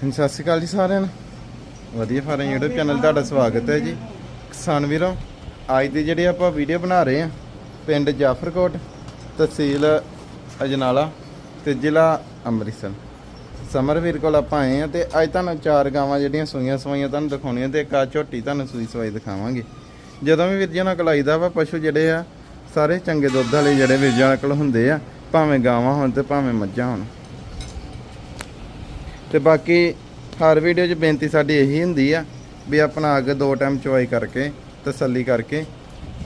ਹਾਂਜੀ, ਸਤਿ ਸ਼੍ਰੀ ਅਕਾਲ ਜੀ ਸਾਰਿਆਂ ਨੂੰ। ਵਧੀਆ ਫਾਰਮ YouTube ਚੈਨਲ ਤੁਹਾਡਾ ਸਵਾਗਤ ਹੈ ਜੀ। ਕਿਸਾਨ ਵੀਰੋ ਅੱਜ ਦੀ ਜਿਹੜੀ ਆਪਾਂ ਵੀਡੀਓ ਬਣਾ ਰਹੇ ਹਾਂ ਪਿੰਡ ਜਾਫਰਕੋਟ ਤਹਿਸੀਲ ਅਜਨਾਲਾ ਤੇ ਜ਼ਿਲ੍ਹਾ ਅੰਮ੍ਰਿਤਸਰ। ਸਮਰਵੀਰ ਕੋਲ ਆਪਾਂ ਆਏ ਆ ਤੇ ਅੱਜ ਤੁਹਾਨੂੰ ਚਾਰ ਗਾਵਾਂ ਜਿਹੜੀਆਂ ਸੂਈਆਂ ਸਵਾਈਆਂ ਤੁਹਾਨੂੰ ਦਿਖਾਉਣੀਆਂ ਤੇ ਇੱਕ ਆ ਝੋਟੀ ਤੁਹਾਨੂੰ ਸੂਈ ਸਵਾਈ ਦਿਖਾਵਾਂਗੇ। ਜਦੋਂ ਵੀ ਵੀਰ ਜੀ ਨਾਲ ਕੋਲ ਆਈਦਾ ਵਾ ਪਸ਼ੂ ਜਿਹੜੇ ਆ ਸਾਰੇ ਚੰਗੇ ਦੁੱਧ ਵਾਲੇ ਜਿਹੜੇ ਵੀਰ ਜੀ ਨਾਲ ਕੋਲ ਹੁੰਦੇ ਆ ਭਾਵੇਂ ਗਾਵਾਂ ਹੋਣ ਤੇ ਭਾਵੇਂ ਮੱਝਾਂ ਹੋਣ। ਤੇ ਬਾਕੀ ਹਰ ਵੀਡੀਓ 'ਚ ਬੇਨਤੀ ਸਾਡੀ ਇਹੀ ਹੁੰਦੀ ਆ ਵੀ ਆਪਣਾ ਅੱਗ ਦੋ ਟਾਈਮ ਚਵਾਈ ਕਰਕੇ ਤਸੱਲੀ ਕਰਕੇ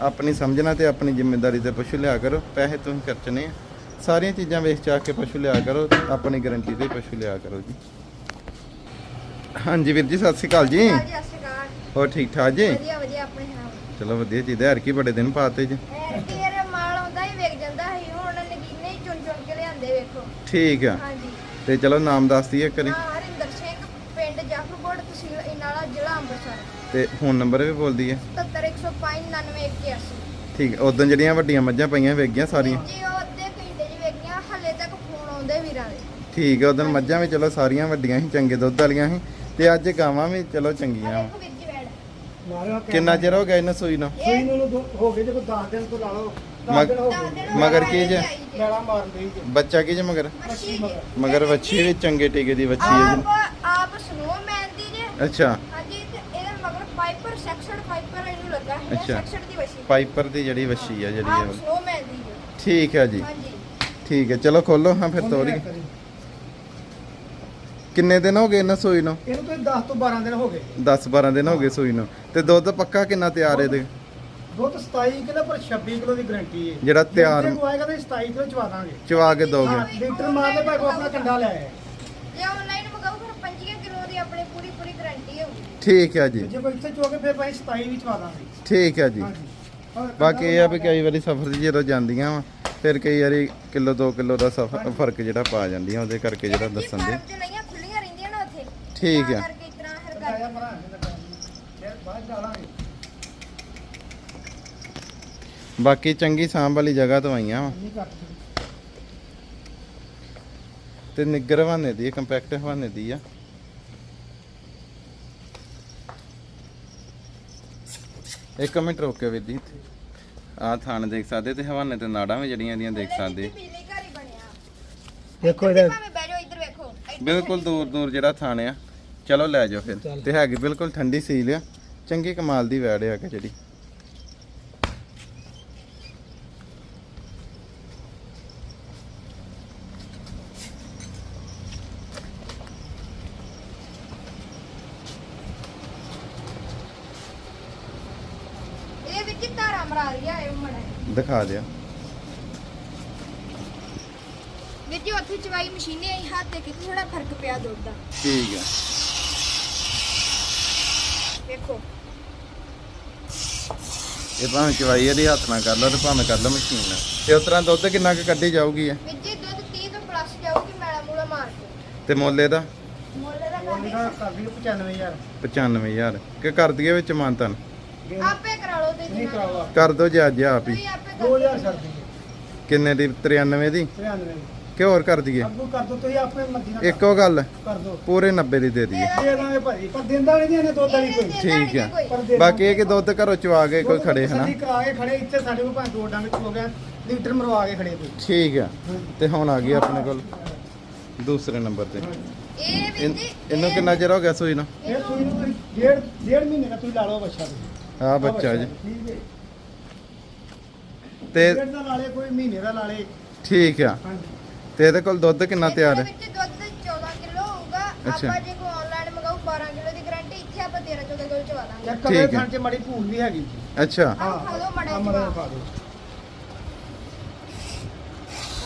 ਆਪਣੀ ਸਮਝਣਾ ਤੇ ਆਪਣੀ ਜ਼ਿੰਮੇਵਾਰੀ ਤੇ ਪਸ਼ੂ ਲਿਆ ਕਰੋ ਪੈਸੇ ਤੁਸੀਂ ਖਰਚਣੇ ਆ। ਸਾਰੀਆਂ ਚੀਜ਼ਾਂ ਵੇਚ ਚਾ ਕੇ ਪਸ਼ੂ ਲਿਆ ਕਰੋ ਆਪਣੀ ਗਾਰੰਟੀ ਤੇ ਪਸ਼ੂ ਲਿਆ ਕਰੋ ਜੀ। ਹਾਂਜੀ ਵੀਰ ਜੀ ਸਤਿ ਸ਼੍ਰੀ ਅਕਾਲ ਜੀ। ਹਾਂਜੀ ਸਤਿ ਸ਼੍ਰੀ ਅਕਾਲ। ਹੋਰ ਠੀਕ ਠਾਕ ਜੀ? ਵਧੀਆ ਵਧੀਆ ਆਪਣੇ ਹਾਂ ਚਲੋ ਵਧੀਆ ਜੀ ਹਰ ਕੀ ਬੜੇ ਦਿਨ ਪਾਤੇ ਜੀ। ਤੇਰੇ ਮਾਲ ਆਉਂਦਾ ਹੀ ਵਿਕ ਜਾਂਦਾ ਸੀ ਹੁਣ ਨਗੀਨੇ ਹੀ ਚੁਣ ਚੁਣ ਕੇ ਲਿਆਂਦੇ ਵੇਖੋ। ਠੀਕ ਆ। ਹਾਂਜੀ। ਤੇ ਚਲੋ ਨਾਮ ਦੱਸ ਦਈਏ ਕਰੀ ਹਾਂ ਹਰਿੰਦਰ ਸਿੰਘ ਪਿੰਡ ਜਾਫਰਕੋਟ ਤਹਿਸੀਲ ਇਨਾਲਾ ਜ਼ਿਲ੍ਹਾ ਅੰਮ੍ਰਿਤਸਰ। ਤੇ ਫੋਨ ਨੰਬਰ ਵੀ ਬੋਲ ਦਈਏ। 701059981 ਠੀਕ ਉਦੋਂ ਜਿਹੜੀਆਂ ਵੱਡੀਆਂ ਮੱਝਾਂ ਪਈਆਂ ਵੇਖ ਗਈਆਂ ਸਾਰੀਆਂ? ਜੀ ਉਹ ਅੱਧੇ ਘੰਟੇ ਚ ਵੇਖੀਆਂ ਹੱਲੇ ਤੱਕ ਫੋਨ ਆਉਂਦੇ ਵੀਰਾਂ ਦੇ। ਠੀਕ ਹੈ ਉਦੋਂ ਮੱਝਾਂ ਵੀ ਚਲੋ ਸਾਰੀਆਂ ਵੱਡੀਆਂ ਸੀ ਚੰਗੇ ਦੁੱਧ ਵਾਲੀਆਂ ਸੀ ਤੇ ਅੱਜ ਗਾਵਾਂ ਵੀ ਚਲੋ ਚੰਗੀਆਂ ਵਾਂ। ਵੈੜ ਮਾਰਿਆ ਕਿੰਨਾ ਚਿਰ ਹੋ ਗਿਆ ਇਹਨਾਂ ਸੂਈ ਨੂੰ? ਸੂਈ ਨੂੰ ਦੋ- ਹੋ ਗਏ ਜੇ ਕੋਈ 10 ਦਿਨ ਤੋਂ ਲਾ ਲਓ 10 ਮਗ- ਦਿਨ ਹੋ ਦਸ ਗਏ ਦਿਨ ਮਗਰ ਕੀ ਜੇ? ਆਈ ਜੇ। ਲੈਣਾ ਮਾਰਨ ਦੇ ਜੀ ਬੱਚਾ ਕੀ ਜੇ ਮਗਰ? ਜੇ। ਮਗਰ। ਵੱਛੀ ਵੀ ਚੰਗੇ ਟੀਕੇ ਦੀ ਵੱਛੀ ਹੈ ਆਪ ਆਪ ਸਨੋਮੈਨ ਦੀ ਜੇ ਜੀ ਅੱਛਾ। ਹਾਂਜੀ ਤੇ ਇਹਦੇ ਮਗਰ ਪਾਈਪਰ ਸੈਕਸ਼ਨ ਪਾਈਪਰ ਇਹਨੂੰ ਲੱਗਾ ਹੈ ਅੱਛਾ। ਸੈਕਸ਼ਨ ਦੀ ਵਸੀ ਪਾਈਪਰ ਦੀ ਜਿਹੜੀ ਵੱਛੀ ਆ ਜਿਹੜੀ ਆਪ ਇਹ ਸਨੋਮੈਨ ਦੀ ਜੇ। ਠੀਕ ਹੈ ਜੀ। ਹਾਂਜੀ। ਠੀਕ ਹੈ ਚਲੋ ਖੋਲੋ ਹਾਂ ਫਿਰ ਤੋਰੀ ਕਿੰਨੇ ਦਿਨ ਹੋ ਗਏ ਇਹਨਾਂ ਸੂਈ ਨੂੰ? ਇਹਨੂੰ ਕੋਈ 10 ਤੋਂ 12 ਦਿਨ ਹੋ ਗਏ। 10 12 ਦਿਨ ਹੋ ਗਏ ਸੂਈ ਨੂੰ। ਤੇ ਦੁੱਧ ਪੱਕਾ ਕਿੰਨਾ ਤਿਆਰ ਇਹਦੇ? ਦੁੱਧ 27 ਕਿਲੋ ਪਰ 26 ਕਿਲੋ ਦੀ ਗਾਰੰਟੀ ਹੈ ਜਿਹੜਾ ਤਿਆਰ ਜੇ ਆਏਗਾ ਤਾਂ 27 ਕਿਲੋ ਚਵਾ ਦਾਂਗੇ। ਚਵਾ ਕੇ ਦੋਗੇ। ਹਾਂ, ਲੀਟਰ ਮਾਰ ਲੈ ਭਾਈ ਕੋ ਆਪਣਾ ਕੰਡਾ ਲੈ ਆਏ ਜੇ ਆਨਲਾਈਨ ਮਗਾਓ ਫਿਰ 25 ਕਿਲੋ ਦੀ ਆਪਣੀ ਪੂਰੀ ਪੂਰੀ ਗਾਰੰਟੀ ਹੋਊਗੀ। ਠੀਕ ਹੈ ਜੀ। ਜੇ ਕੋਈ ਇੱਥੇ ਚੋ ਕੇ ਫਿਰ ਭਾਈ 27 ਵੀ ਚਵਾ ਦਾਂਗੇ। ਠੀਕ ਹੈ ਜੀ। ਹਾਂਜੀ ਬਾਕੀ ਇਹ ਆ ਵੀ ਕਈ ਵਾਰੀ ਸਫ਼ਰ 'ਚ ਜਦੋਂ ਜਾਂਦੀਆਂ ਵਾ ਫਿਰ ਕਈ ਵਾਰੀ ਕਿਲੋ 2 ਕਿਲੋ ਦਾ ਸਫਰ ਫ਼ਰਕ ਜਿਹੜਾ ਪਾ ਜਾਂਦੀਆਂ ਉਹਦੇ ਕਰਕੇ ਜਿਹੜਾ ਦੱਸਣ ਦੇ। ਫਾਰਮ ਚ ਲਈਆਂ ਖੁੱਲੀਆਂ ਰਹਿੰਦੀਆਂ ਨਾ ਉੱਥੇ। ਠੀਕ ਤਾਂ ਹੈ। ਕਰਕੇ ਇਸ ਤਰ੍ਹਾਂ ਹਰ ਕੰਡਾ ਗੱਲ ਜਿਹਾ ਬਣਾ ਕੇ ਲਗਾ ਫਿਰ ਬਾਅਦ ਡਾਲਾਂਗੇ ਬਾਕੀ ਚੰਗੀ ਸਾਂਭ ਵਾਲੀ ਜਗ੍ਹਾ ਤੋਂ ਆਈਆਂ ਵਾ। ਤੇ ਨਿੱਗਰ ਹਵਾਨੇ ਦੀ ਕੰਪੈਕਟ ਹਵਾਨੇ ਦੀ ਆ। ਇੱਕ ਮਿੰਟ ਰੋਕਿਓ ਵੀਰ ਜੀ। ਆ ਥਾਣ ਦੇਖ ਸਕਦੇ ਤੇ ਹਵਾਨੇ ਤੇ ਨਾੜਾਂ ਵੀ ਜਿਹੜੀਆਂ ਇਹਦੀਆਂ ਦੇਖ ਸਕਦੇ। ਦੇਖੋ ਇਹਦਾ ਬਿਲਕੁਲ ਦੂਰ ਦੂਰ ਜਿਹੜਾ ਥਾਣ ਆ। ਚਲੋ ਲੈ ਜਾਓ ਫਿਰ। ਤੇ ਹੈਗੀ ਬਿਲਕੁਲ ਠੰਡੀ ਸੀਲ ਆ। ਚੰਗੀ ਕਮਾਲ ਦੀ ਵੈੜ ਆ ਕਿ ਜਿਹੜੀ ਇਹ ਵਿੱਚ ਧਾਰਾ ਮਰਾ ਰਹੀ ਆ ਇਹ ਮੜਾ ਦਿਖਾ ਦਿਓ ਵੀਰ ਜੀ ਉੱਥੇ ਚਵਾਈ ਮਸ਼ੀਨੇ ਆਈ ਹੱਥ ਤੇ ਕਿਤੇ ਥੋੜਾ ਫ਼ਰਕ ਪਿਆ ਦੁੱਧ ਦਾ। ਠੀਕ ਆ ਵੇਖੋ। ਇਹ ਭਾਵੇਂ ਚਵਾਈ ਇਹਦੇ ਹੱਥ ਨਾਲ ਕਰ ਲਓ ਤੇ ਭਾਵੇਂ ਕਰ ਲਓ ਮਸ਼ੀਨ ਨਾਲ। ਤੇ ਉਸ ਤਰ੍ਹਾਂ ਦੁੱਧ ਕਿੰਨਾ ਕੁ ਕੱਢੀ ਜਾਊਗੀ ਆ ਵੀਰ ਜੀ ਦੁੱਧ 30 ਤੋਂ ਪਲੱਸ ਜਾਊਗੀ ਮੈਲਾ ਮੂਲਾ ਮਾਰ ਕੇ। ਤੇ ਮੁੱਲ ਇਹਦਾ ਮੁੱਲ ਦਾ ਉਹਨੇ ਕਰਦੇ ਕਰ ਦਿਓ 95000 95000 ਕਿ ਕਰ ਦਈਏ ਵਿੱਚ ਮਾਨਤਨ? ਆਪੇ ਕਰਾ ਲਓ ਤੇ ਨਹੀਂ ਕਰਾਵਾ ਕਰ ਦੋ ਜੀ ਅੱਜ ਆਪ ਹੀ। ਤੁਸੀਂ ਆਪੇ ਕਰ 2000 ਛੱਡ ਦਈਏ। ਕਿੰਨੇ ਦੀ? 93 ਦੀ? 93 ਕਿ ਹੋਰ ਕਰ ਦਈਏ? ਅੱਗੂ ਕਰ ਦੋ ਤੁਸੀਂ ਆਪਣੇ ਮਰਜ਼ੀ ਨਾਲ ਇੱਕੋ ਗੱਲ। ਕਰ ਦੋ ਪੂਰੇ 90 ਦੀ ਦੇ ਦਈਏ। ਦੇ ਦਾਂਗੇ ਭਾਜੀ ਪਰ ਦਿੰਦਾ ਨਹੀਂ ਇਹਨੇ ਦੁੱਧ ਵਾਲੀ ਕੋਈ। ਠੀਕ ਆ। ਪਰ ਦੇ ਬਾਕੀ ਇਹ ਕਿ ਦੁੱਧ ਘਰੋਂ ਚਵਾ ਕੇ ਕੋਈ ਖੜੇ ਹਨਾ? ਤਸੱਲੀ ਕਰਾ ਕੇ ਖੜੇ ਇੱਥੇ ਸਾਡੇ ਕੋਲ ਭਾਵੇਂ ਦੋ ਡੰਗ ਚ ਹੋ ਗਿਆ ਲੀਟਰ ਮਰਵਾ ਕੇ ਖੜੇ ਕੋਈ। ਠੀਕ ਆ। ਤੇ ਹੁਣ ਆ ਗਈ ਆਪਣੇ ਕੋਲ ਦੂਸਰੇ ਨੰਬਰ ਤੇ। ਇਹ ਇਨ- ਜੀ ਇਹਨੂੰ ਕਿੰਨਾ ਚਿਰ ਹੋ ਗਿਆ ਸੂਈ ਨੂੰ? ਇਹ ਸੂਈ ਨੂੰ ਕੋਈ ਡੇਢ ਡੇਢ ਮਹੀਨੇ ਦਾ ਤੁਸੀਂ ਲਾ ਲਓ ਬੱਚਾ। ਤੁਸੀਂ ਆ ਬੱਚਾ ਜੀ। ਠੀਕ ਹੈ। ਤੇ ਡੇਢ ਦਾ ਲਾ ਲੇ ਕੋਈ ਮਹੀਨੇ ਦਾ ਲਾ ਲੇ ਠੀਕ ਆ। ਹਾਂਜੀ। ਤੇ ਇਹਦੇ ਕੋਲ ਦੁੱਧ ਕਿੰਨਾ ਤਿਆਰ ਹੈ? ਇਹਦੇ ਵਿੱਚ ਦੁੱਧ 14 ਕਿਲੋ ਹੋਊਗਾ। ਅੱਛਾ। ਆਪਾਂ ਜੇ ਕੋਈ ਆਨਲਾਈਨ ਮਗਾਉ 12 ਕਿਲੋ ਦੀ ਗਾਰੰਟੀ ਇੱਥੇ ਆਪਾਂ 13 14 ਕਿਲੋ ਚਵਾ ਦਾਂਗੇ। ਚੈੱਕ ਠੀਕ ਕਰੋ ਹੈ। ਥਾਂ ਚ ਮੜੀ ਭੂਲ ਵੀ ਹੈਗੀ ਅੱਛਾ। ਆਹ ਖਾ ਲਓ ਮਾੜਾ ਆਹ ਜਿਹਾ ਮੜਾ ਜਵਾਬ। ਖਾ ਦਿਓ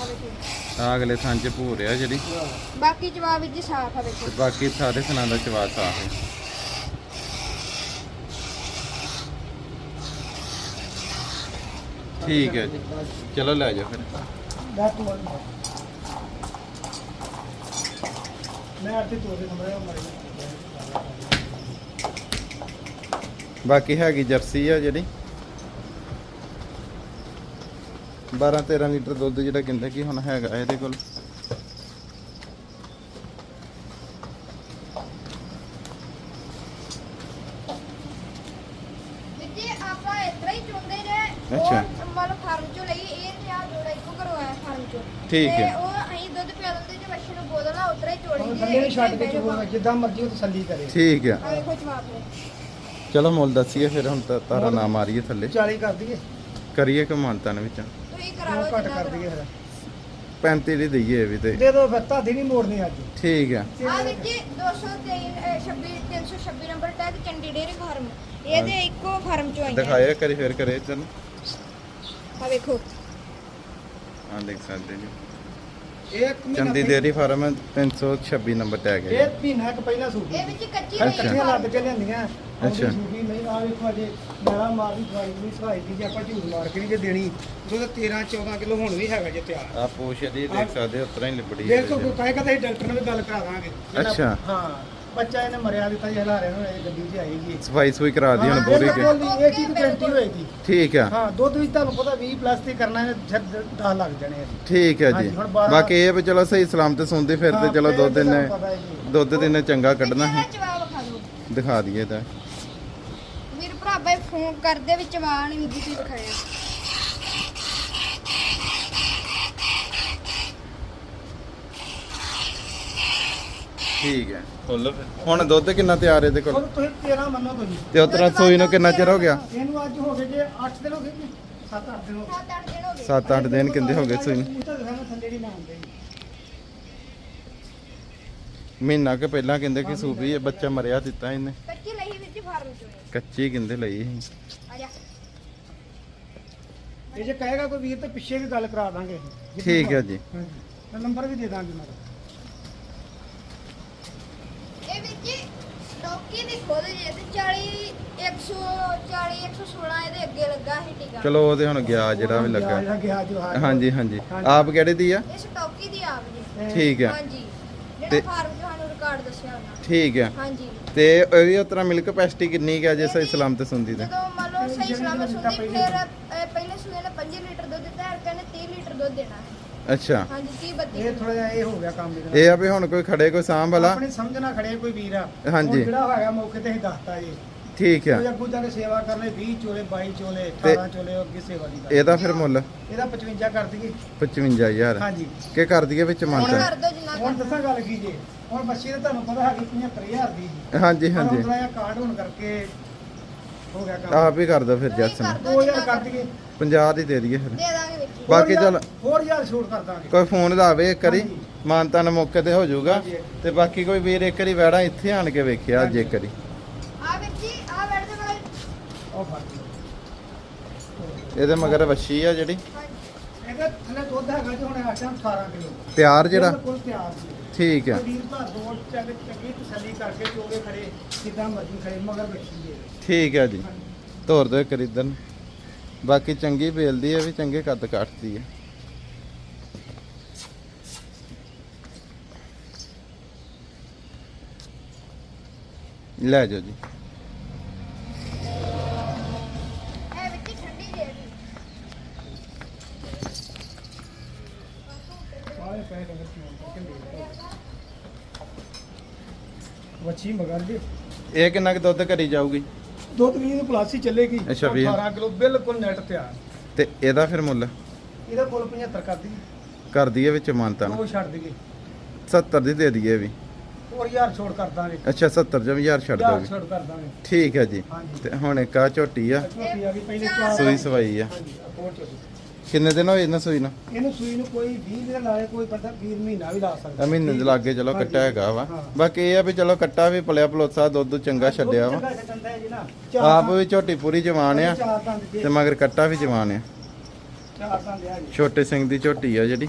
ਆਹ ਵੇਖੋ। ਆ ਅਗਲੇ ਥਾਂ ਚ ਭੂਰ ਆ ਜਿਹੜੀ। ਬਾਕੀ ਜਵਾਬ ਵਿੱਚ ਸਾਫ਼ ਆ ਵੇਖੋ। ਬਾਕੀ ਸਾਰੇ ਥਾਂ ਦਾ ਚਵਾ ਸਾਫ਼ ਹੈ। ਠੀਕ ਹੈ ਜੀ। ਚਲੋ ਲੈ ਜਾਓ ਫਿਰ। ਮੈਂ ਅੱਧੇ ਬਾਕੀ ਹੈਗੀ ਜਰਸੀ ਆ ਜਿਹੜੀ। 12 13 ਲੀਟਰ ਦੁੱਧ ਜਿਹੜਾ ਕਹਿੰਦਾ ਕਿ ਹੁਣ ਹੈਗਾ ਇਹਦੇ ਕੋਲ। ਆਪਾਂ ਇਤਰਾ ਹੀ ਚੁੰਦੇ ਜੇ ਅੱਛਾ। ਉਹ ਮਤਲਬ ਫਾਰਮ ਚੋਂ ਲਈ ਇਹ ਤੇ ਆ ਜੋੜਾ ਇੱਕੋ ਕਰਵਾਇਆ ਫਾਰਮ ਚੋਂ। ਠੀਕ ਤੇ ਹੈ। ਉਹ ਅਸੀਂ ਦੁੱਧ ਪਿਆ ਦਿੰਦੇ ਜੇ ਬੱਚੇ ਨੂੰ ਬੋਲਣਾ ਉਤਰਾ ਹੀ ਚੋੜੀ ਹੁਣ ਥੱਲੇ ਨਹੀਂ ਛੱਡ ਕੇ ਚੋਗਾ ਜਿੱਦਾਂ ਮਰਜ਼ੀ ਉਹ ਤਸੱਲੀ ਕਰੇ। ਠੀਕ ਆ। ਆ ਵੇਖੋ ਜਵਾਬ ਨੇ ਚਲੋ ਮੁੱਲ ਦੱਸੀਏ ਫਿਰ ਹੁਣ ਤਾਂ ਤਾਰਾ ਨਾਮ ਮਾਰੀਏ ਥੱਲੇ। 40 ਕਰ ਦਈਏ। ਕਰੀਏ ਕਮਾਨਤਾਂ ਵਿੱਚ? ਤੁਸੀਂ ਕਰਾ ਲਓ ਘੱਟ ਜਿੰਨਾ ਕਰ ਦਈਏ। ਫਿਰ। 35 ਦੀ ਦਈਏ ਇਹ ਵੀ ਤੇ। ਦੇ ਦੋ ਫਿਰ ਤੁਹਾਡੀ ਨਹੀਂ ਮੋੜਨੀ ਅੱਜ। ਠੀਕ ਆ। ਆ ਵਿੱਚ 223 26 326 number tag Chandi dairy farm ਇਹਦੇ ਇੱਕੋ ਫਾਰਮ ਚੋਂ ਆਈਆਂ। ਦਿਖਾਇਆ ਕਰੀ ਫਿਰ ਕਰੇ ਤੈਨੂੰ ਆ ਵੇਖੋ। ਆ ਦੇਖ ਸਕਦੇ ਜੀ ਇੱਕ ਮਹੀਨਾ ਚੰਦੀ ਪਹਿਲਾਂ- ਫਾਰਮ 326 ਨੰਬਰ ਟੈਗ ਹੈ ਇਹ ਮਹੀਨਾ ਇੱਕ ਪਹਿਲਾਂ ਸੂਟ। ਇਹ ਵਿੱਚ ਕੱਚੀ ਅੱਛਾ। ਕੱਟੀਆਂ ਲੱਗ ਕੇ ਲਿਆਂਦੀਆਂ। ਅੱਛਾ। ਸੂਟੀ ਨਹੀਂ ਆ ਵੇਖੋ ਅਜੇ ਮੇਰਾ ਮਾਰ ਦੀ ਦਵਾਈ ਨਹੀਂ ਸਹਾਈ ਦੀ ਜੇ ਆਪਾਂ ਝੂਠ ਮਾਰ ਕੇ ਨਹੀਂ ਜੇ ਦੇਣੀ ਉਹਦਾ 13 14 ਕਿਲੋ ਹੁਣ ਵੀ ਹੈਗਾ ਜੇ ਤਿਆਰ। ਆ ਪੂਛ ਦੀ ਦੇਖ ਸਕਦੇ ਉਤਰਾ ਹੀ ਲਿਬੜੀ ਦੇਖੋ ਕੋਈ ਕਹੇਗਾ ਤਾਂ ਅਸੀਂ ਡਾਕਟਰ ਨਾਲ ਵੀ ਗੱਲ ਕਰਾ ਦਾਂਗੇ। ਜਿਹੜਾ- ਅੱਛਾ। ਹਾਂ ਬੱਚਾ ਇਹਨੇ ਮਰਿਆ ਦਿੱਤਾ ਜੀ ਹਲਾਰੇ ਨੂੰ ਇਹ ਗੱਡੀ 'ਚ ਆਏਗੀ ਸਫ਼ਾਈ ਸੁਈ ਕਰਾ ਦੀ ਹੁਣ ਹਾਂ, ਪੂਰੀ ਇਹ ਕੇ। ਬਿਲਕੁਲ ਇਹ ਚੀਜ਼ ਗਰੰਟੀ ਹੋਏਗੀ ਠੀਕ ਆ। ਹਾਂ ਦੁੱਧ ਵੀ ਤੁਹਾਨੂੰ ਪਤਾ 20 ਪਲੱਸ ਤੇ ਕਰਨਾ ਹੈ ਫਿਰ 10 ਲੱਗ ਜਾਣੇ ਆ ਜੀ। ਠੀਕ ਹੈ ਜੀ। ਹਾਂਜੀ, ਹੁਣ ਬਾਰਾਂ- ਬਾਕੀ ਇਹ ਵੀ ਚਲੋ ਸਹੀ ਸਲਾਮਤ ਸੁਣਦੇ ਫਿਰ ਤੇ ਹਾਂ, ਚਲੋ ਫਿਰ ਦੁੱਧ ਤੁਹਾਨੂੰ ਇਹਨੇ ਪਤਾ ਹੈ ਜੀ। ਦੁੱਧ ਤੇ ਇਹਨੇ ਚੰਗਾ ਕੱਢਣਾ ਹੈ। ਜਵਾਬ ਖਾ ਲਓ ਦਿਖਾ ਦਈਏ ਤਾਂ ਫੋਨ ਕਰਦੇ ਵਿੱਚ ਵਾਣ ਵੀ ਦੀ ਦਿਖਾਇਆ। ਠੀਕ ਹੈ। ਖੋਲੋ ਫਿਰ। ਹੁਣ ਦੁੱਧ ਕਿੰਨਾ ਤਿਆਰ ਇਹਦੇ ਕੋਲ? ਹੁਣ ਤੁਸੀਂ 13 ਮੰਨੋ ਤੁਸੀਂ। ਤੇ ਉਤਰਾ ਸੂਈ ਨੂੰ ਕਿੰਨਾ ਚਿਰ ਹੋ ਗਿਆ? ਇਹਨੂੰ ਅੱਜ ਹੋ ਗਏ ਜੇ 8 ਦਿਨ ਹੋ ਗਏ ਜੀ। 7-8 ਦਿਨ ਹੋ ਗਏ। 7-8 ਦਿਨ ਹੋ ਗਏ। 7-8 ਦਿਨ ਕਿੰਦੇ ਹੋ ਗਏ ਸੂਈ ਨੂੰ? ਥੱਲੇ ਨਹੀਂ ਮਹੀਨਾ ਕੇ ਪਹਿਲਾਂ ਕਹਿੰਦੇ ਕਿ ਸੂਪੀ ਇਹ ਬੱਚਾ ਮਰਿਆ ਦਿੱਤਾ ਇਹਨੇ। ਕੱਚੀ ਲਈ ਵਿੱਚ ਫਾਰਮ ਚੋਂ। ਕੱਚੀ ਕਹਿੰਦੇ ਲਈ। ਆ ਜਾ ਇਹ ਜੇ ਕਹੇਗਾ ਕੋਈ ਵੀਰ ਤੇ ਪਿੱਛੇ ਵੀ ਗੱਲ ਕਰਾ ਦਾਂਗੇ। ਠੀਕ ਹੈ ਜੀ। ਹਾਂਜੀ। ਤਾਂ ਨੰਬਰ ਵੀ ਦੇ ਦਾਂਗੇ ਮੇਰਾ ਇਹ ਵਿੱਚ ਡੋਕੀ ਦੀ ਖੋਲ ਜੇ ਤੇ 40 140 116 ਇਹਦੇ ਅੱਗੇ ਲੱਗਾ ਸੀ ਟਿਕਾ। ਚਲੋ ਉਹਦੇ ਹੁਣ ਗਿਆ ਜਿਹੜਾ ਵੀ ਲੱਗਾ। ਜਿਹੜਾ ਗਿਆ ਜੋ ਆ ਹਾਂਜੀ ਹਾਂਜੀ। ਆਪ ਕਿਹੜੇ ਦੀ ਆ? ਇਸ ਟੋਕੀ ਦੀ ਆਪ ਜੀ। ਠੀਕ ਹੈ। ਹਾਂਜੀ। ਜਿਹੜਾ ਤੇ- ਫਾਰਮ ਦੱਸਿਆ ਉਹਨਾਂ ਠੀਕ ਹੈ ਹਾਂਜੀ। ਤੇ ਇਹਦੀ ਉਤਰਾ ਮਿਲਕ ਕਪੈਸਿਟੀ ਕਿੰਨੀ ਕੁ ਹੈ ਜੇ ਸਹੀ ਸਲਾਮਤ ਸੁਣਦੀ ਤੇ? ਜਦੋਂ ਮੰਨ ਲਓ ਸਹੀ ਸਲਾਮਤ ਪਹਿਲੇ ਫਿਰ ਅਹ, ਪਹਿਲੇ ਸੂਏ ਨੇ 5 ਲੀਟਰ ਦੁੱਧ ਦਿੱਤਾ ਹਰ ਕਹਿੰਦੇ 30 ਲੀਟਰ ਦੁੱਧ ਦੇਣਾ। ਹੈ ਅੱਛਾ। ਹਾਂਜੀ 30 32 ਇਹ ਥੋੜਾ ਜਿਹਾ ਇਹ ਹੋ ਗਿਆ ਕੰਮ ਇਹਦੇ ਨਾਲ। ਇਹ ਆ ਵੀ ਹੁਣ ਕੋਈ ਖੜੇ ਕੋਈ ਸਾਂਭ ਵਾਲਾ। ਆਪਣੀ ਸਮਝ ਨਾ ਖੜੇ ਕੋਈ ਵੀਰ ਆ। ਹਾਂਜੀ। ਹੁਣ ਜਿਹੜਾ ਹੈਗਾ ਮੌਕੇ ਤੇ ਹੀ ਦੱਸਤਾ ਜੀ। ਠੀਕ ਆ। ਕੋਈ ਅੱਗੂ ਜਾ ਕੇ ਸੇਵਾ ਕਰਨੇ 20 ਚੋਲੇ 22 ਚੋਲੇ ਤੇ 18 ਚੋਲੇ ਉਹ ਅੱਗੇ ਸੇਵਾ ਦੀ ਗੱਲ ਇਹਦਾ ਫਿਰ ਮੁੱਲ। ਇਹਦਾ 55 ਕਰ ਦਈਏ। 55000 ਹਾਂਜੀ। ਕਿ ਕਰ ਦਈਏ ਵਿੱਚ ਹੁਣ ਮੰਨਤਾ? ਕਰ ਦੋ ਜਿੰਨਾ ਹੁਣ ਕਰਨਾ। ਦੱਸਾਂ ਗੱਲ ਕੀ ਜੇ। ਹੁਣ ਬੱਚੀ ਦਾ ਤੁਹਾਨੂੰ ਪਤਾ ਹੈਗੀ 75000 ਦੀ ਜੀ। ਹਾਂਜੀ ਹਾਂਜੀ ਹੁਣ ਥੋੜਾ ਜਿਹਾ ਕਾਰਡ ਹੋਣ ਕਰਕੇ ਹੋ ਗਿਆ ਕੰਮ। ਆਪ ਹੀ ਕਰ ਦੋ ਫਿਰ ਜੈਸਨ ਕਰ 2000 ਜਿੰਨਾ ਕਰ। ਦਈਏ। 50 ਦੀ ਦੇ ਦਈਏ ਫਿਰ। ਦੇ ਦਾਂਗੇ ਵਿੱਚ। ਬਾਕੀ ਚੱਲ। ਹੋਰ ਯਾਰ ਛੋਟ ਕਰ ਦਾਂਗੇ। ਕੋਈ ਫੋਨ ਦਾ ਆਵੇ ਇੱਕ ਵਾਰੀ। ਹਾਂਜੀ। ਮਾਨਤਾ ਨੂੰ ਮੌਕੇ ਤੇ ਹੋ ਜਾਊਗਾ। ਹਾਂਜੀ। ਤੇ ਬਾਕੀ ਕੋਈ ਵੀਰ ਇੱਕ ਵਾਰੀ ਵੈੜਾ ਇੱਥੇ ਆਣ ਕੇ ਵੇਖਿਆ ਅੱਜ ਇੱਕ ਵਾਰੀ। ਆ ਵੀਰ ਜੀ ਆ ਬੈਠ ਦੇ ਬਾਈ। ਉਹ ਫੜ। ਇਹਦੇ ਮਗਰ ਵੱਛੀ ਆ ਜਿਹੜੀ। ਹਾਂਜੀ। ਇਹਦੇ ਥੱਲੇ ਦੁੱਧ ਹੈਗਾ ਜੀ ਹੁਣ ਆਟਾ 18 ਕਿਲੋ। ਤਿਆਰ ਜਿਹੜਾ? ਬਿਲਕੁਲ ਤਿਆਰ ਜੀ। ਠੀਕ ਆ ਵੀਰ ਭਾ ਦੋ ਚੱਲ ਚੰਗੀ ਤਸੱਲੀ ਕਰਕੇ ਚੋਗੇ ਖੜੇ ਕਿਦਾਂ ਮਰਜ਼ੀ ਖੜੇ ਮਗਰ ਬੱਚੀ ਹੈ। ਠੀਕ ਆ ਜੀ। ਤੋਰ ਦੋ ਇੱਕ ਵਾਰੀ ਇੱਧਰ ਨੂੰ। ਬਾਕੀ ਚੰਗੀ ਬੇਲਦੀ ਹੈ ਵੀ ਚੰਗੇ ਕੱਦ ਕੱਟਦੀ ਹੈ। ਲੈ ਜਾਓ ਜੀ। ਵੱਛੀ ਮਗਰ ਜੀ ਇਹ ਕਿੰਨਾ ਕੁ ਦੁੱਧ ਕਰੀ ਜਾਊਗੀ? ਦੁੱਧ ਵੀ ਨੂੰ ਪਲਾਸੀ ਚੱਲੇਗੀ। ਅੱਛਾ, ਵੀਹ। 18 ਕਿਲੋ ਬਿਲਕੁਲ ਨੈਟ ਤਿਆਰ ਤੇ ਇਹਦਾ ਫਿਰ ਮੁੱਲ? ਇਹਦਾ ਕੁੱਲ 75 ਕਰ ਦਈਏ। ਕਰ ਦਈਏ ਵਿੱਚ ਮਾਨਤਾ ਨੂੰ ਉਹ ਛੱਡ ਦਈਏ। 70 ਦੀ ਦੇ ਦਈਏ ਵੀ। ਹੋਰ ਯਾਰ ਛੋੜ ਕਰ ਦਾਂਗੇ। ਅੱਛਾ 70 ਜਮ ਹਜ਼ਾਰ ਛੱਡ ਯਾਰ ਦੋਗੇ। ਛੋੜ ਕਰ ਦਾਂਗੇ। ਠੀਕ ਹੈ ਜੀ। ਹਾਂਜੀ। ਤੇ ਹੁਣ ਇੱਕ ਆ ਝੋਟੀ ਆ। ਝੋਟੀ ਆ ਗਈ ਪਹਿਲੇ ਚਾਰ ਸੂਈ ਸਵਾਈ ਆ। ਹਾਂਜੀ ਹੋਰ ਝੋਟੀ। ਕਿੰਨੇ ਦਿਨ ਹੋਏ ਇਹਨਾਂ ਸੂਈ ਨੂੰ? ਇਹਨੂੰ ਸੂਈ ਨੂੰ ਕੋਈ 20 ਦਿਨ ਲਾਏ ਕੋਈ ਬੰਦਾ 20 ਮਹੀਨਾ ਵੀ ਲਾ ਸਕਦਾ। ਆ ਮਹੀਨੇ ਦੇ ਲਾਗੇ ਚਲੋ ਹਾਂਜੀ। ਕੱਟਾ ਹੈਗਾ ਵਾ। ਹਾਂ। ਬਾਕੀ ਇਹ ਆ ਵੀ ਚਲੋ ਕੱਟਾ ਵੀ ਪਲਿਆ ਪਲੋਸਾ ਦੁੱਧ ਚੰਗਾ ਛੱਡਿਆ ਵਾ। ਆਪ ਵੀ ਝੋਟੀ ਪੂਰੀ ਜਵਾਨ ਆ ਚਾਰ ਦੰਦ ਜੇ ਤੇ ਮਗਰ ਕੱਟਾ ਵੀ ਜਵਾਨ ਆ। ਚਾਰ ਦੰਦ ਆ ਜੀ। ਛੋਟੇ ਸਿੰਘ ਦੀ ਝੋਟੀ ਆ ਜਿਹੜੀ।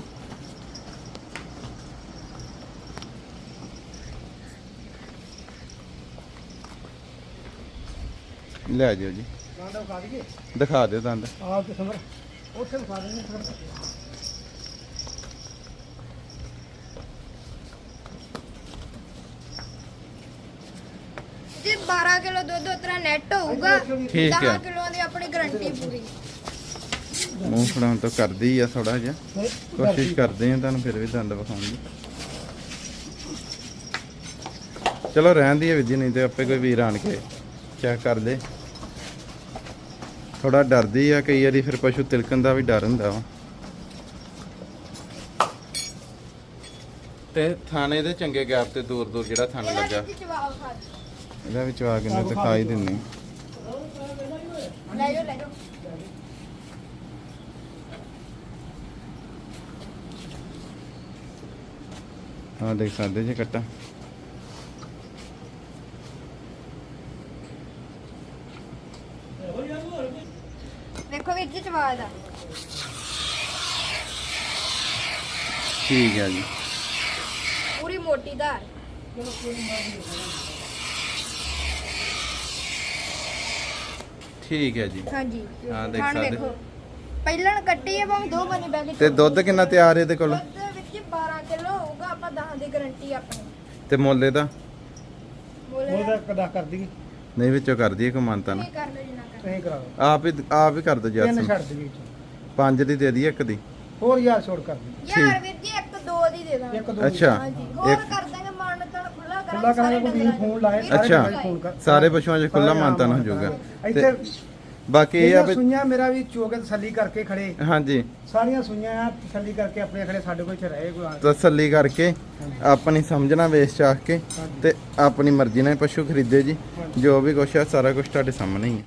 ਲੈ ਜਾਓ ਜੀ। ਦੰਦ ਵਿਖਾ ਦਈਏ? ਦਿਖਾ ਦਿਓ ਦੰਦ। ਆਹ ਤੇ ਸਮਰ ਉੱਥੇ ਵਿਖਾ ਦੇਣੇ ਫਿਰ ਜੀ 12 ਕਿਲੋ ਦੁੱਧ ਉਤਰਾ ਨੈਟ ਹੋਊਗਾ ਠੀਕ 10 ਹੈ ਕਿਲੋ ਦੀ ਆਪਣੀ ਗਾਰੰਟੀ ਪੂਰੀ। ਮੂੰਹ ਫੜਾਉਣ ਤੋਂ ਕਰਦੀ ਆ ਥੋੜਾ ਜਿਹਾ। ਕੋਸ਼ਿਸ਼ ਕਰਦੇ ਆ। ਤੁਹਾਨੂੰ ਫਿਰ ਵੀ ਦੰਦ ਵਿਖਾਉਣ ਦੀ। ਚਲੋ ਰਹਿਣ ਦੀ ਵਿਧੀ ਨਹੀਂ ਤੇ ਆਪੇ ਕੋਈ ਵੀਰ ਆਣ ਕੇ ਚੈੱਕ ਕਰ ਲੇ। ਥੋੜਾ ਡਰਦੀ ਆ ਕਈ ਵਾਰੀ ਫਿਰ ਪਸ਼ੂ ਤਿਲਕਣ ਦਾ ਵੀ ਡਰ ਹੁੰਦਾ ਵਾ। ਤੇ ਥਾਣੇ ਦੇ ਚੰਗੇ ਗੈਪ ਤੇ ਦੂਰ ਦੂਰ ਜਿਹੜਾ ਥਣ ਇਹਦਾ ਲੱਗਾ? ਇਹਦਾ ਵਿੱਚ ਆ ਕੇ ਨੂੰ ਦਿਖਾਈ ਦਿੰਨੇ ਲੈ ਹਾਂ ਦੇਖ ਸਕਦੇ ਜੀ ਕੱਟਾ। ਠੀਕ ਹੈ ਜੀ। ਪੂਰੀ ਮੋਟੀ ਧਾਰ। ਠੀਕ ਹੈ ਜੀ। ਹਾਂਜੀ। ਹਾਂ, ਦੇਖ ਥਣ ਸਕਦੇ। ਦੇਖੋ। ਪਹਿਲਣ ਕੱਟੀ ਹੈ ਭਾਵੇਂ ਦੋ ਬਣੀ ਬੈ ਤੇ ਦੁੱਧ ਕਿੰਨਾ ਤਿਆਰ ਇਹਦੇ ਕੋਲ? ਦੁੱਧ ਵਿੱਚ ਜੀ 12 ਕਿਲੋ ਹੋਊਗਾ ਆਪਾਂ 10 ਦੀ ਗਾਰੰਟੀ ਆਪਣੀ। ਤੇ ਮੁੱਲ ਇਹਦਾ? ਬੋਲੇ ਉਹਦਾ ਕਦਾ ਕਰ ਦਈਏ। ਨਹੀਂ ਵਿੱਚੋਂ ਕਰ ਦਈਏ ਕੋਈ ਮਾਨਤਾ ਨਾ। ਕੀ ਕਰ ਲਓ ਤੁਸੀਂ ਕਰਾ ਲਓ ਆਪ ਹੀ ਆਪ ਹੀ ਕਰ ਦੋ ਤਿੰਨ ਜੱਸ ਛੱਡ ਦਈਏ ਵਿੱਚ। ਪੰਜ ਦੀ ਦੇ ਦਈਏ ਇੱਕ ਦੀ। ਹੋਰ ਯਾਰ ਛੋੜ ਕਰ ਦਈਏ ਯਾਰ ਵੀਰ ਜੀ ਇੱਕ ਦੋ ਦੀ ਦੇ ਦਾਂਗੇ। ਇੱਕ ਦੋ ਦੀ। ਅੱਛਾ। ਹਾਂਜੀ ਹੋਰ ਇੱਕ ਕਰ ਦਾਂਗੇ ਮਨ ਤਾਂ ਖੁੱਲਾ ਕਰਾਂਗੇ ਖੁੱਲਾ ਕਰਾਂਗੇ ਕੋਈ ਵੀਰ ਫੋਨ ਲਾਏ ਸਾਰੇ ਅੱਛਾ। ਫੋਨ ਕਰ ਸਾਰੇ ਪਸ਼ੂਆਂ 'ਚ ਖੁੱਲਾ ਮਾਨਤਾ ਨਾ ਹੋ ਜਾਊਗਾ। ਇੱਥੇ ਬਾਕੀ ਇਹ ਆ ਵੀ ਸੁਈਆਂ ਮੇਰਾ ਵੀ ਚੋਕੇ ਤਸੱਲੀ ਕਰਕੇ ਖੜੇ। ਹਾਂਜੀ। ਸਾਰੀਆਂ ਸੁਈਆਂ ਆ ਤਸੱਲੀ ਕਰਕੇ ਆਪਣੇ ਖੜੇ ਸਾਡੇ ਕੋਲ ਚ ਰਹੇ ਕੋਈ ਆ- ਤਸੱਲੀ ਕਰਕੇ ਆਪਣੀ ਸਮਝਣਾ ਵੇਚ ਚਾਖ ਕੇ। ਤੇ ਆਪਣੀ ਮਰਜ਼ੀ ਨਾਲ ਪਸ਼ੂ ਖਰੀਦੇ ਜੀ। ਜੋ ਵੀ ਕੁਛ ਆ ਸਾਰਾ ਕੁਝ ਤੁਹਾਡੇ ਸਾਹਮਣੇ ਹੀ ਹੈ